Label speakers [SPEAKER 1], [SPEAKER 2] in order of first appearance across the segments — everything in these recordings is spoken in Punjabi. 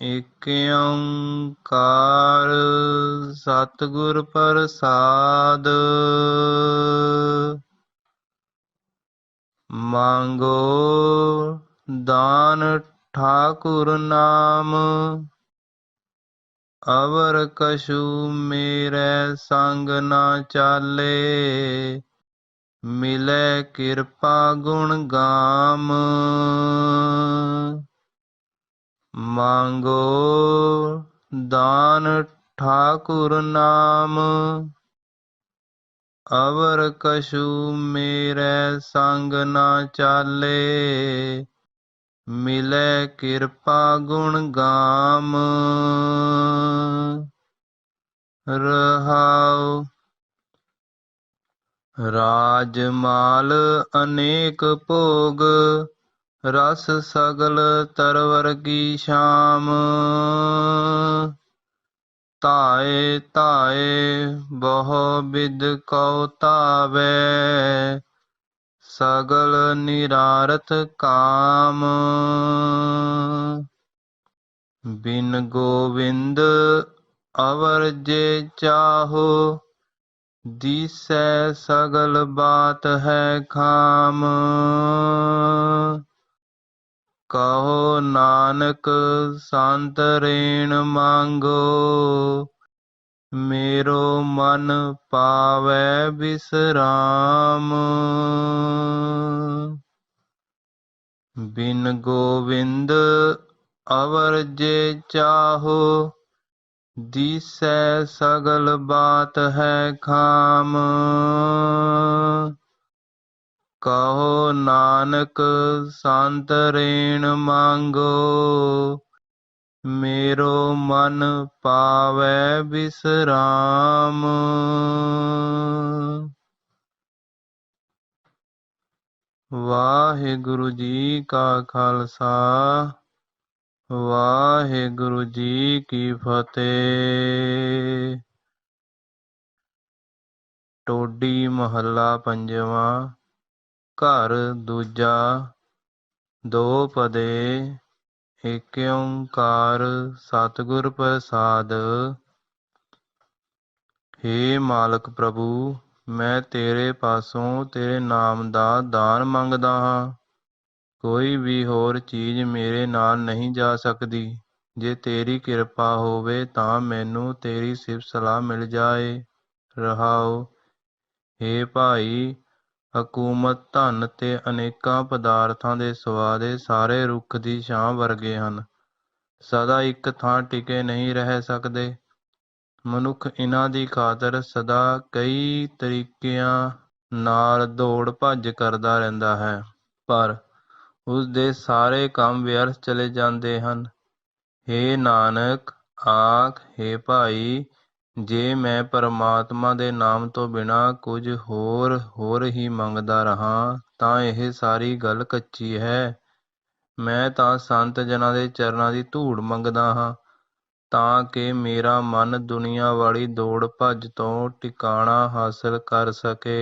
[SPEAKER 1] ਇਕ ਓੰਕਾਰ ਸਤਿਗੁਰ ਪ੍ਰਸਾਦ। ਮੰਗੋ ਦਾਨ ਠਾਕੁਰ ਨਾਮ, ਅਵਰ ਕਛੂ ਮੇਰੇ ਸੰਗ ਨਾ ਚਾਲੇ, ਮਿਲੇ ਕਿਰਪਾ ਗੁਣ ਗਾਮ। ਮੰਗੋ ਦਾਨ ਠਾਕੁਰ ਨਾਮ। ਅਵਰ ਕਸ਼ੂ ਮੇਰੇ ਸੰਗ ਨਾ ਚਾਲੇ, ਮਿਲੇ ਕਿਰਪਾ ਗੁਣ ਗਾਮ। ਰਹਾਉ ਰਾਜ ਮਾਲ ਅਨੇਕ ਭੋਗ ਰਸ ਸਗਲ ਤਰਵਰ ਕੀ ਸ਼ਾਮ। ਤਾਏ ਤਾਏ ਬਹੁ ਬਿਦ ਕਉ ਧਾਵੇ। ਸਗਲ ਨਿਰਾਰਥ ਕਾਮ। ਬਿਨ ਗੋਵਿੰਦ ਅਵਰ ਜੇ ਚਾਹੋ, ਦੀਸੈ ਸਗਲ ਬਾਤ ਹੈ ਖਾਮ। ਕਹੋ ਨਾਨਕ, ਸੰਤ ਰੇਣ ਮੰਗੋ। ਮੇਰੋ ਮਨ ਪਾਵੈ ਬਿਸਰਾਮ। ਬਿਨ ਗੋਵਿੰਦ ਅਵਰ ਜੇ ਚਾਹੋ, ਦੀਸੈ ਸਗਲ ਬਾਤ ਹੈ ਖਾਮ। ਕਹੋ ਨਾਨਕ, ਸੰਤ ਰੇਣ ਮੰਗੋ। ਮੇਰੋ ਮਨ ਪਾਵੈ ਬਿਸਰਾਮ। ਵਾਹਿਗੁਰੂ ਜੀ ਕਾ ਖਾਲਸਾ, ਵਾਹਿਗੁਰੂ ਜੀ ਕੀ ਫਤਿਹ। ਟੋਡੀ ਮਹੱਲਾ ਪੰਜਵਾਂ। ਘਰ ਦੂਜਾ ਦੋ ਪਦੇ, ਏਕ ਸਤਿਗੁਰ ਪ੍ਰਸਾਦ। ਹੇ ਮਾਲਕ ਪ੍ਰਭੂ, ਮੈਂ ਤੇਰੇ ਪਾਸੋਂ ਤੇਰੇ ਨਾਮ ਦਾ ਦਾਨ ਮੰਗਦਾ ਹਾਂ। ਕੋਈ ਵੀ ਹੋਰ ਚੀਜ਼ ਮੇਰੇ ਨਾਲ ਨਹੀਂ ਜਾ ਸਕਦੀ। ਜੇ ਤੇਰੀ ਕਿਰਪਾ ਹੋਵੇ ਤਾਂ ਮੈਨੂੰ ਤੇਰੀ ਸਿਫਤ ਸਲਾਹ ਮਿਲ ਜਾਏ। ਰਹਾਓ, ਹੇ ਭਾਈ ਹਕੂਮਤ, ਧਨ ਤੇ ਅਨੇਕਾਂ ਪਦਾਰਥਾਂ ਦੇ ਸਵਾਦੇ ਸਾਰੇ ਰੁੱਖ ਦੀ ਛਾਂ ਵਰਗੇ ਹਨ। ਸਦਾ ਇੱਕ ਥਾਂ ਟਿਕੇ ਨਹੀਂ ਰਹਿ ਸਕਦੇ। ਮਨੁੱਖ ਇਹਨਾਂ ਦੀ ਖਾਤਰ ਸਦਾ ਕਈ ਤਰੀਕਿਆਂ ਨਾਲ ਦੌੜ ਭੱਜ ਕਰਦਾ ਰਹਿੰਦਾ ਹੈ, ਪਰ ਉਸ ਦੇ ਸਾਰੇ ਕੰਮ ਵਿਅਰਥ ਚਲੇ ਜਾਂਦੇ ਹਨ। ਹੇ ਨਾਨਕ, ਆਖ, ਹੇ ਭਾਈ ਜੇ ਮੈਂ ਪਰਮਾਤਮਾ ਦੇ ਨਾਮ ਤੋਂ ਬਿਨਾਂ ਕੁਝ ਹੋਰ ਹੋਰ ਹੀ ਮੰਗਦਾ ਰਹਾਂ, ਤਾਂ ਇਹ ਸਾਰੀ ਗੱਲ ਕੱਚੀ ਹੈ। ਮੈਂ ਤਾਂ ਸੰਤ ਜਨਾਂ ਦੇ ਚਰਨਾਂ ਦੀ ਧੂੜ ਮੰਗਦਾ ਹਾਂ, ਤਾਂ ਕਿ ਮੇਰਾ ਮਨ ਦੁਨੀਆ ਵਾਲੀ ਦੌੜ ਭੱਜ ਤੋਂ ਟਿਕਾਣਾ ਹਾਸਲ ਕਰ ਸਕੇ।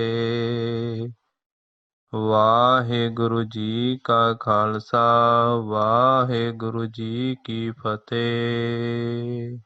[SPEAKER 1] ਵਾਹਿਗੁਰੂ ਜੀ ਕਾ ਖਾਲਸਾ, ਵਾਹਿਗੁਰੂ ਜੀ ਕੀ ਫਤਿਹ।